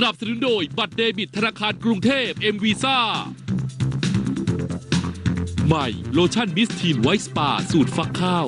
สนับสนุนโดยบัตรเดบิตธนาคารกรุงเทพ m v ซ่าใหม่โลชั่นมิสทีนไวท์สปาสูตรฟักข้าว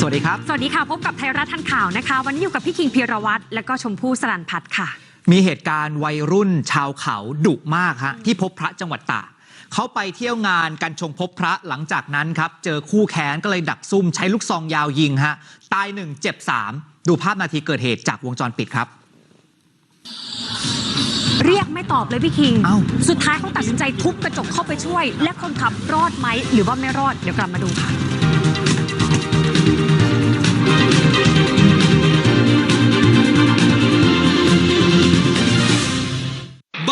สวัสดีครับ สวัสดีค่ะ พบกับไทยรัฐทันข่าวนะคะ วันนี้อยู่กับพี่คิงพีรวัตรและก็ชมพู่สลันพัฒน์ค่ะ มีเหตุการณ์วัยรุ่นชาวเขาดุมากฮะที่พบพระจังหวัดตาก เขาไปเที่ยวงานกันชงพบพระหลังจากนั้นครับ เจอคู่แค้นก็เลยดักซุ่มใช้ลูกซองยาวยิงฮะ ตายหนึ่งเจ็บสามดูภาพนาทีเกิดเหตุจากวงจรปิดครับ เรียกไม่ตอบเลยพี่คิง เอ้า สุดท้ายเขาตัดสินใจทุบกระจกเข้าไปช่วย และคนขับรอดไหมหรือว่าไม่รอดเดี๋ยวกลับมาดูค่ะ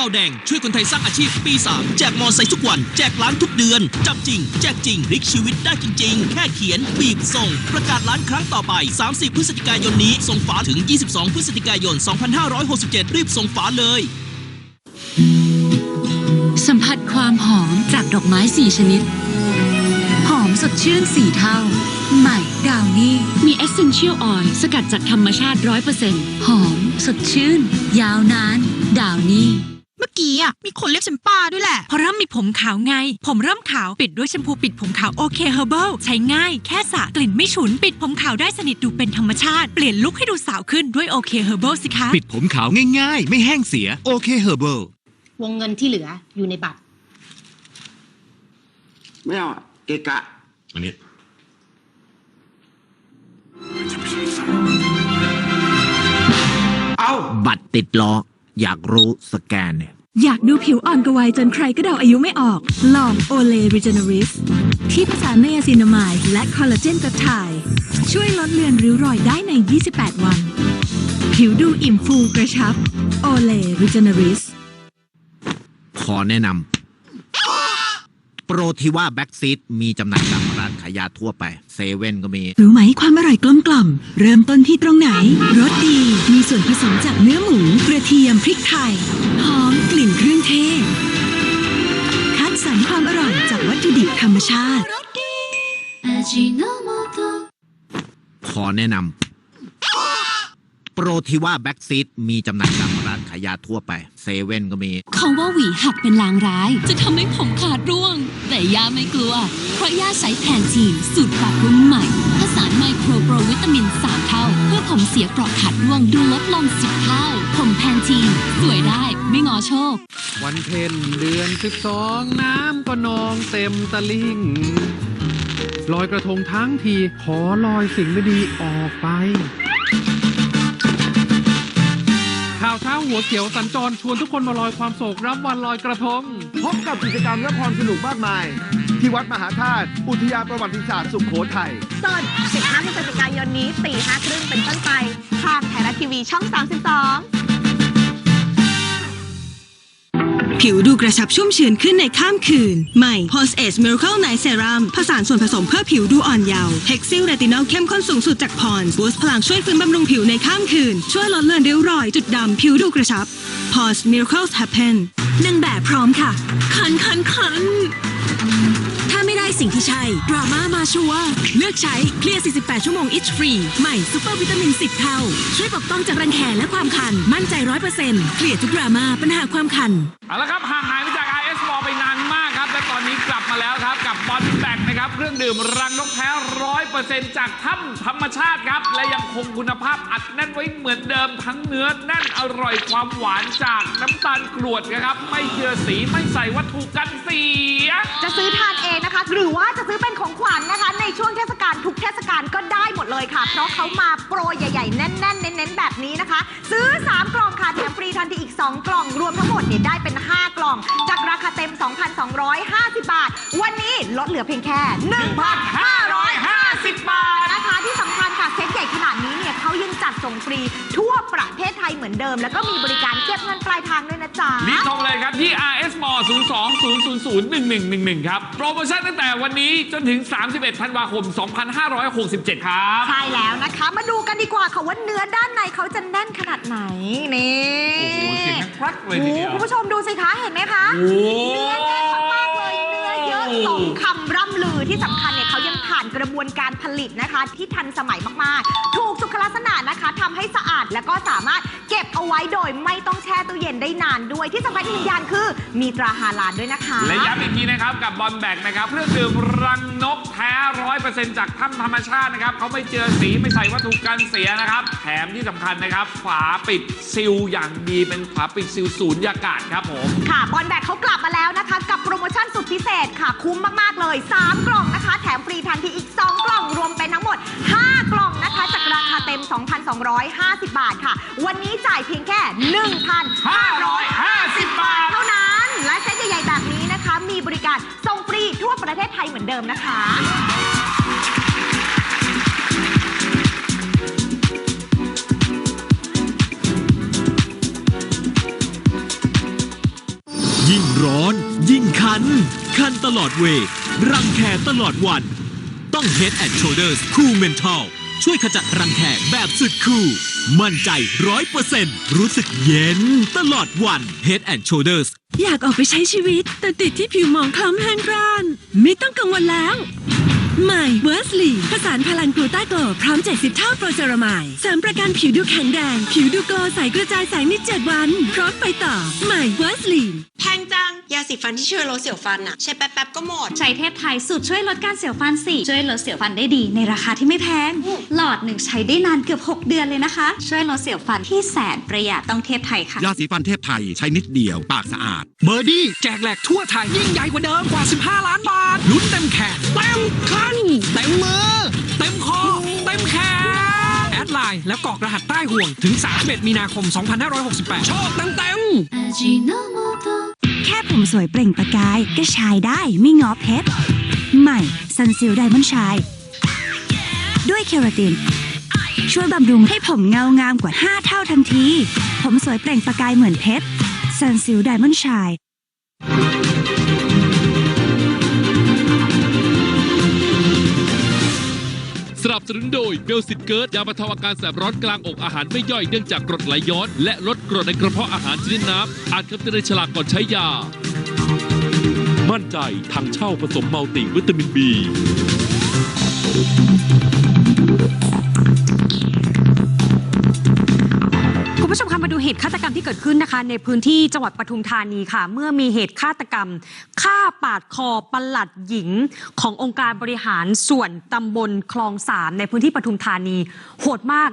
เบาแดงช่วยคนไทยสร้างอาชีพปี 3 แจกมอไซค์ทุกวัน แจกล้านทุกเดือน จับจริง แจกจริงพลิกชีวิตได้จริง ๆ แค่เขียน บีบส่ง ประกาศล้านครั้งต่อไป 30 พฤศจิกายนนี้ ส่งฝาถึง 22 พฤศจิกายน 2567 รีบส่งฝาเลย สัมผัสความหอมจากดอกไม้สี่ชนิด หอมสดชื่นสี่เท่าใหม่ดาวนี่มี Essential Oil สกัดจากธรรมชาติ 100%หอม สดชื่น ยาวนาน ดาวนี่เมื่ อกี้อะมีคนเรียกฉันป้าด้วยแหละ เพราะเริ่มมีผมขาวไง ผมเริ่มขาวปิดด้วยแชมพูปิดผมขาวโอเคเฮอร์เบิลใช้ง่ายแค่สระกลิ่นไม่ฉุนปิดผมขาวได้สนิทดูเป็นธรรมชาติ เปลี่ยนลุคให้ดูสาวขึ้นด้วยโอเคเฮอร์เบิลสิคะ ปิดผมขาวง่ายๆ ไม่แห้งเสียโอเคเฮอร์เบิลวงเงินที่เหลืออยู่ในบัตร ไม่เอาอะเกะกะ อันนี้ เอา บัตรติดล้อ อยากรู้สแกนเนี่ย อยากดูผิวอ่อนกระวัยจนใครก็เดาอายุไม่ออก ลองโอเลริเจเนอริสที่ผสานไนอาซินามายและคอลลาเจนกระถ่าย ช่วยลดเลือนริ้วรอยได้ใน 28 วัน ผิวดูอิ่มฟูกระชับโอเลริเจเนอริสขอแนะนำ ปรที่ว่าแบ็กซีดมีจำหน่ายตามร้านขายยาทั่วไปเซเว่นก็มี รู้ไหมความอร่อยกลมกล่อม เริ่มต้นที่ตรงไหนรสดี มีส่วนผสมจากเนื้อหมู กระเทียมพริกไทย หอมกลิ่นเครื่องเทศ คัดสรรความอร่อยจากวัตถุดิบธรรมชาติ ขอแนะนำโปรที่ว่าแบ็กซีดมีจำหน่ายตามร้าน ขายยาทั่วไปเซเว่นก็มีเขาว่าหวีหักเป็นลางร้าย จะทำให้ผมขาดร่วง แต่ย่าไม่กลัว เพราะย่าใช้แพนทีนสูตรปรับปรุงใหม่ผสานไมโครโปรวิตามิน 3 เท่า เพื่อผมเสียเปราะขาดร่วงดูลดลง 10 เท่า ผมแพนทีนสวยได้ไม่งอโชค วันเพ็ญเดือนสิบสองน้ำก็นองเต็มตะลิ่งลอยกระทงทั้งทีขอลอยสิ่งไม่ดีออกไป หัวเขียวสัญจรชวนทุกคนมาลอยความโศกรับวันลอยกระทง พบกับกิจกรรมและความสนุกมากมาย ที่วัดมหาธาตุอุทยานประวัติศาสตร์สุขโขทัยสด15พฤศจิกายนนี้ตีห้าครึ่งเป็นต้นไป ทางไทยรัฐทีวีช่อง 32 ผิวดูกระชับชุ่มชื้นขึ้นในข้ามคืน ใหม่ Post Age Miracle Night Serum ผสานส่วนผสมเพื่อผิวดูอ่อนเยาว์ Hexyl Retinol เข้มข้นสูงสุดจาก Pond's Boost พลังช่วยฟื้นบำรุงผิวในข้ามคืน ช่วยลดเลือนริ้วรอยจุดดำผิวดูกระชับ Post Miracles Happen นางแบบพร้อมค่ะคันคันคัน สิ่งที่ใช่ ดราม่ามาชัวร์เลือกใช้เคลียร์ 48 ชั่วโมง itch free ใหม่ซูเปอร์วิตามิน 10 เท่า ช่วยปกป้องจากรังแคและความคัน มั่นใจ 100%เคลียร์ทุกดราม่าปัญหาความคัน เอาละครับห่างหายไปจาก ดื่มรังนกแท้ร้อยเปอร์เซ็นต์จากถ้ำธรรมชาติครับ และยังคงคุณภาพอัดแน่นไว้เหมือนเดิมทั้งเนื้อแน่นอร่อยความหวานจากน้ำตาลกรวดนะครับ ไม่เจือสีไม่ใส่วัตถุกันเสีย จะซื้อทานเองนะคะ หรือว่าจะซื้อเป็นของขวัญนะคะ ในช่วงเทศกาลทุกเทศกาลก็ได้หมดเลยค่ะ เพราะเขามาโปรใหญ่ๆ แน่น ๆ เน้นๆ แบบนี้นะคะ ซื้อ 3 กล่องค่ะแถมฟรีทันทีอีก 2 กล่องรวมทั้งหมดเนี่ยได้เป็น 5 กล่อง จากราคาเต็ม 2,250 บาท วันนี้ลดเหลือเพียงแค่1,550 บาท นะคะที่สำคัญค่ะเซ็ตใหญ่ขนาดนี้เนี่ยเขายังจัดส่งฟรีทั่วประเทศไทยเหมือนเดิม แล้วก็มีบริการเก็บเงินปลายทางด้วยนะจ๊ะ รีบโทรเลยครับที่ RS m 02-000-1111 ครับ โปรโมชั่นตั้งแต่วันนี้จนถึง 31 ธันวาคม 2567 ครับ ใช่แล้วนะคะ มาดูกันดีกว่าค่ะว่าเนื้อด้านในเขาจะแน่นขนาดไหน นี่โอ้โหเสียงดังครักเลยทีเดียว โอ้โหคุณผู้ชมดูสิคะเห็นไหมคะโอ้เนื้อแน่น สมคำร่ำลือที่สำคัญเนี่ยเขายัง กระบวนการผลิตนะคะ ที่ทันสมัยมากๆ ถูกสุขลักษณะนะคะทำให้สะอาดแล้วก็สามารถเก็บเอาไว้โดยไม่ต้องแช่ตู้เย็นได้นานด้วย ที่สำคัญอีกอย่างคือมีตราฮาลาลด้วยนะคะ และย้ำอีกทีนะครับกับบอลแบกนะครับเครื่องดื่มรังนกแท้ร้อยเปอร์เซ็นต์จากถ้ำธรรมชาตินะครับเขาไม่เจือสีไม่ใส่วัตถุกันเสียนะครับแถมที่สำคัญนะครับ ฝาปิดซิลอย่างดีเป็นฝาปิดซิลสูญญากาศครับผมค่ะบอลแบกเขากลับมาแล้วนะคะ กับโปรโมชั่นสุดพิเศษค่ะคุ้มมากๆเลย 3 กล่องนะคะแถมฟรีทันทีอีก 2 กล่องรวมเป็นทั้งหมด 5 กล่องนะคะ จากราคาเต็ม 2,250 บาทค่ะ วันนี้จ่ายเพียงแค่ 1,550 บาท เท่านั้น และเซ็ตใหญ่ๆแบบนี้นะคะ มีบริการส่งฟรีทั่วประเทศไทยเหมือนเดิมนะคะยิ่งร้อน ยิ่งคัน คันตลอดเวย์รังแคตลอดวัน ต้อง Head and Shoulders Cool Mental ช่วยขจัดรังแคแบบสุดคูลมั่นใจร้อยเปอร์เซ็นต์รู้สึกเย็นตลอดวัน Head and Shoulders อยากออกไปใช้ชีวิต แต่ติดที่ผิวหมองคล้ำแห้งกร้าน ไม่ต้องกังวลแล้วใหม่เวอร์สลีผสานพลังกลูต้าโกลพร้อม 70 เท่าโปรเซรามายเสริมประกันผิวดูแข็งแรง ผิวดูโกลใสกระจายแสงใน 7 วัน พร้อมไปต่อใหม่เวอร์สลีแพงจังยาสีฟันที่ช่วยลดเสียวฟันอะใช้แป๊บๆก็หมด ใช้เทพไทยสูตรช่วยลดการเสียวฟันสิช่วยลดเสียวฟันได้ดีในราคาที่ไม่แพง หลอดหนึ่งใช้ได้นานเกือบ 6 เดือนเลยนะคะ ช่วยลดเสียวฟันที่แสนประหยัดต้องเทพไทยค่ะ ยาสีฟันเทพไทยใช้นิดเดียวปากสะอาด เบอร์ดี้แจกแหลกทั่วไทยยิ่งใหญ่กว่าเดิมกว่า 15 ล้านบาทลุ้นเต็มแขนเต็มคันเต็มมือเต็มคอเต็มแขนแอดไลน์แล้วกรอกรหัสใต้ห่วงถึง 31 มีนาคม 2568 โชคเต็มเต็มๆ แค่ผมสวยเปล่งประกายก็ชายได้ไม่งอเพชร ใหม่ซันซิลไดมอนชาย ด้วยเคราติน ช่วยบำรุงให้ผมเงางามกว่า 5 เท่าทันที ผมสวยเปล่งประกายเหมือนเพชรซันซิลไดมอนชาย บสนุนโดยเบลสิตเกิร์ดยาบรรเทาอาการแสบร้อนกลางอกอาหารไม่ย่อยเนื่องจากกรดไหลย้อน และลดกรดในกระเพาะอาหารชนิดน้ำอ่านคำเตือนในฉลากก่อนใช้ยา มั่นใจทางเช่าผสมมัลติวิตามินบี ดูเหตุฆาตกรรมที่เกิดขึ้นนะคะ ในพื้นที่จังหวัดปทุมธานีค่ะ เมื่อมีเหตุฆาตกรรมฆ่าปาดคอปลัดหญิง ขององค์การบริหารส่วนตำบลคลองสามในพื้นที่ปทุมธานีโหดมาก